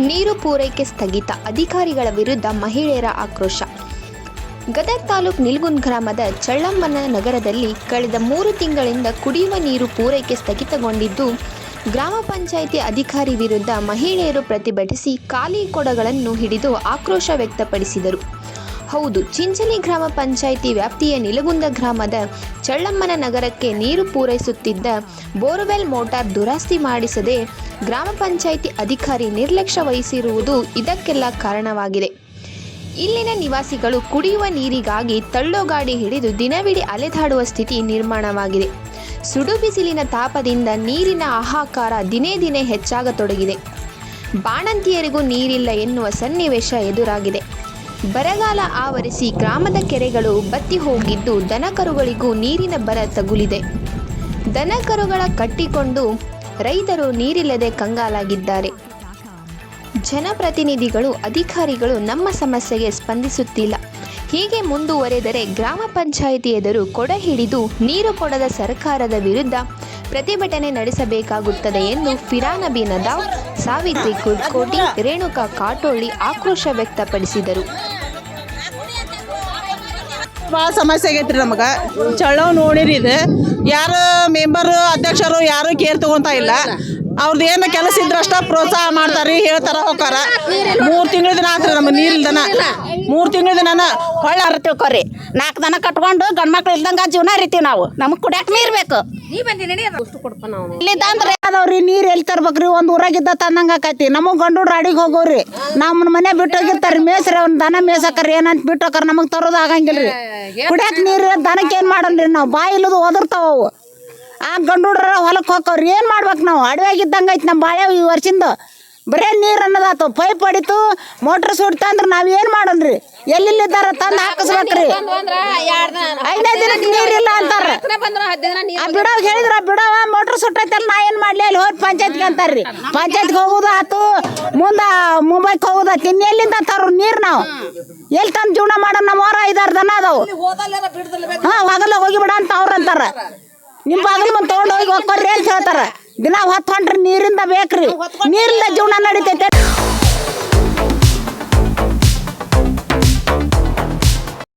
ನೀರು ಪೂರೈಕೆ ಸ್ಥಗಿತ. ಅಧಿಕಾರಿಗಳ ವಿರುದ್ಧ ಮಹಿಳೆಯರ ಆಕ್ರೋಶ. ಗದಗ ತಾಲೂಕು ನಿಲ್ಗುಂದ್ ಗ್ರಾಮದ ಚಳ್ಳಮ್ಮನ ನಗರದಲ್ಲಿ ಕಳೆದ ಮೂರು ತಿಂಗಳಿಂದ ಕುಡಿಯುವ ನೀರು ಪೂರೈಕೆ ಸ್ಥಗಿತಗೊಂಡಿದ್ದು, ಗ್ರಾಮ ಪಂಚಾಯಿತಿ ಅಧಿಕಾರಿ ವಿರುದ್ಧ ಮಹಿಳೆಯರು ಪ್ರತಿಭಟಿಸಿ ಖಾಲಿ ಕೊಡಗಳನ್ನು ಹಿಡಿದು ಆಕ್ರೋಶ ವ್ಯಕ್ತಪಡಿಸಿದರು. ಹೌದು, ಚಿಂಚಲಿ ಗ್ರಾಮ ಪಂಚಾಯಿತಿ ವ್ಯಾಪ್ತಿಯ ನಿಲಗುಂದ ಗ್ರಾಮದ ಚಳ್ಳಮ್ಮನ ನಗರಕ್ಕೆ ನೀರು ಪೂರೈಸುತ್ತಿದ್ದ ಬೋರ್ವೆಲ್ ಮೋಟಾರ್ ದುರಸ್ತಿ ಮಾಡಿಸದೆ ಗ್ರಾಮ ಪಂಚಾಯಿತಿ ಅಧಿಕಾರಿ ನಿರ್ಲಕ್ಷ್ಯ ವಹಿಸಿರುವುದು ಇದಕ್ಕೆಲ್ಲ ಕಾರಣವಾಗಿದೆ. ಇಲ್ಲಿನ ನಿವಾಸಿಗಳು ಕುಡಿಯುವ ನೀರಿಗಾಗಿ ತಳ್ಳೋ ಗಾಡಿ ಹಿಡಿದು ದಿನವಿಡೀ ಅಲೆದಾಡುವ ಸ್ಥಿತಿ ನಿರ್ಮಾಣವಾಗಿದೆ. ಸುಡು ಬಿಸಿಲಿನ ತಾಪದಿಂದ ನೀರಿನ ಆಹಾಕಾರ ದಿನೇ ದಿನೇ ಹೆಚ್ಚಾಗತೊಡಗಿದೆ. ಬಾಣಂತಿಯರಿಗೂ ನೀರಿಲ್ಲ ಎನ್ನುವ ಸನ್ನಿವೇಶ ಎದುರಾಗಿದೆ. ಬರಗಾಲ ಆವರಿಸಿ ಗ್ರಾಮದ ಕೆರೆಗಳು ಬತ್ತಿ ಹೋಗಿದ್ದು ದನಕರುಗಳಿಗೂ ನೀರಿನ ಬರ ತಗುಲಿದೆ. ದನಕರುಗಳ ಕಟ್ಟಿಕೊಂಡು ರೈತರು ನೀರಿಲ್ಲದೆ ಕಂಗಾಲಾಗಿದ್ದಾರೆ. ಜನಪ್ರತಿನಿಧಿಗಳು, ಅಧಿಕಾರಿಗಳು ನಮ್ಮ ಸಮಸ್ಯೆಗೆ ಸ್ಪಂದಿಸುತ್ತಿಲ್ಲ. ಹೀಗೆ ಮುಂದುವರೆದರೆ ಗ್ರಾಮ ಪಂಚಾಯಿತಿ ಎದುರು ಕೊಡ ಹಿಡಿದು ನೀರು ಕೊಡದ ಸರ್ಕಾರದ ವಿರುದ್ಧ ಪ್ರತಿಭಟನೆ ನಡೆಸಬೇಕಾಗುತ್ತದೆ ಎಂದು ಫಿರಾನಬಿ ನದಾವ್ ಸಾವಿತ್ರಿ ಕುಡ್ಕೋಟಿ, ರೇಣುಕಾ ಕಾಟೋಳಿ ಆಕ್ರೋಶ ವ್ಯಕ್ತಪಡಿಸಿದರು. ಭಾಳ ಸಮಸ್ಯೆ ಆಗೈತ್ರಿ ನಮಗೆ. ಚಳ್ಳವ್ ನೋಡಿರಿ ಇದು. ಯಾರು ಮೆಂಬರು ಅಧ್ಯಕ್ಷರು ಯಾರು ಕೇರ್ ತಗೊಂತ ಇಲ್ಲ. ಅವ್ರದ್ದು ಏನು ಕೆಲಸ ಇದ್ರೆ ಅಷ್ಟ ಪ್ರೋತ್ಸಾಹ ಮಾಡ್ತಾರ್ರಿ ಹೇಳ್ತಾರ ಹೋಕಾರ ಮೂರು ತಿಂಗಳ ದಿನ ಆತ್ರಿ ನಮಗೆ ನೀರಿಲ್ದನ. ಮೂರು ತಿಂಗಳ ದಿನ ಹೊಳ್ಳ ಕೊರಿ ನಾಲ್ಕು ದನ ಕಟ್ಕೊಂಡು ಗಂಡ್ ಮಕ್ಳು ಇಲ್ದಂಗ ಜೀವನ ಹರಿತೀವಿ ನಾವು. ನಮಗೆ ಕುಡಿಯಕ್ಕೆ ನೀರು ಬೇಕು. ಇಲ್ಲಿದ್ದಂದ್ರೆ ಅದಾವ್ರಿ ನೀರು ಎಲ್ಲಿ ತರ್ಬೇಕ್ರಿ? ಒಂದು ಊರಾಗಿದ್ದ ತಂದಂಗ ಆಕೈತಿ. ನಮಗೆ ಗಂಡು ಅಡಿಗೆ ಹೋಗೋರಿ. ನಮ್ಮ ಮನೆ ಬಿಟ್ಟು ಹೋಗಿರ್ತಾರ ಮೇಸ್ರಿ ಅವ್ನ ದನ ಮೇಸಕ್ರಿ ಏನಂತ ಬಿಟ್ಟು ಹೋಗಾರ ನಮಗ್ ತರೋದು ಆಗಂಗಿಲ್ರಿ. ಕುಡಿಯಕ್ಕೆ ನೀರು ದನಕ್ಕೆ ಏನ್ ಮಾಡಲ್ರಿ ನಾವು? ಬಾಯಿ ಇಲ್ಲದ ಒದರ್ತಾವ ಅವು. ಆ ಗಂಡು ಹೊಲಕ್ಕೆ ಹೋಗ್ತಾವ್ರಿ ಏನು ಮಾಡ್ಬೇಕು ನಾವು? ಅಡವಾಗಿದ್ದಂಗೆ ಐತೆ ನಮ್ಮ ಬಾಳೆ ಈ ವರ್ಷದಿಂದ ಬರೇ ನೀರು ಅನ್ನೋದಾತು. ಪೈಪ್ ಹೊಡಿತು ಮೋಟ್ರ್ ಸುಡ್ತಾ ಅಂದ್ರೆ ನಾವು ಏನು ಮಾಡೋನ್ರಿ ಎಲ್ಲಿಲ್ಲಿದ್ದಾರೆ ತಂದು ಹಾಕಿಸ್ಬೇಕ್ರಿ. ಐದನೇ ದಿನಕ್ಕೆ ನೀರಿಲ್ಲ ಅಂತಾರ. ಆ ಹೇಳಿದ್ರೆ ಹೇಳಿದ್ರ ಬಿಡವ ಮೋಟ್ರ್ ಸುಟ್ಟೈತಲ್ಲ ನಾ ಏನು ಮಾಡ್ಲಿ? ಅಲ್ಲಿ ಹೋಗಿ ಪಂಚಾಯತ್ಗೆ ಅಂತಾರ್ರಿ. ಪಂಚಾಯತ್ಗೆ ಹೋಗೋದು ಆತು ಮುಂದ ಮುಂಬೈಕ್ ಹೋಗುದ ತಿನ್ನಿ ಎಲ್ಲಿಂದ ತರೋ ನೀರು ನಾವು? ಎಲ್ಲಿ ತಂದು ಜೀವನ ಮಾಡೋಣ ನಮ್ಮ ಹೊರ ಐದಾರು ದನ ಅದಾವು. ಹಾ ಹೋಗಲ್ಲ ಹೋಗಿ ಬಿಡ ಅಂತ ಅವ್ರ ಅಂತಾರ. ನಿಮ್ ಬಾಗಿಲು ಬಂದು ತಗೊಂಡ್ ಹೋಗಿ ಹೋಗ್ಕೊಡ್ರಿ ಅಂತ ಹೇಳ್ತಾರೆ. ದಿನ ಹೊತ್ತು ಹೊಂಟ್ರಿ ನೀರಿಂದ ಬೇಕ್ರಿ. ನೀರಿಂದ ಜೀವನ ನಡಿತೈತೆ.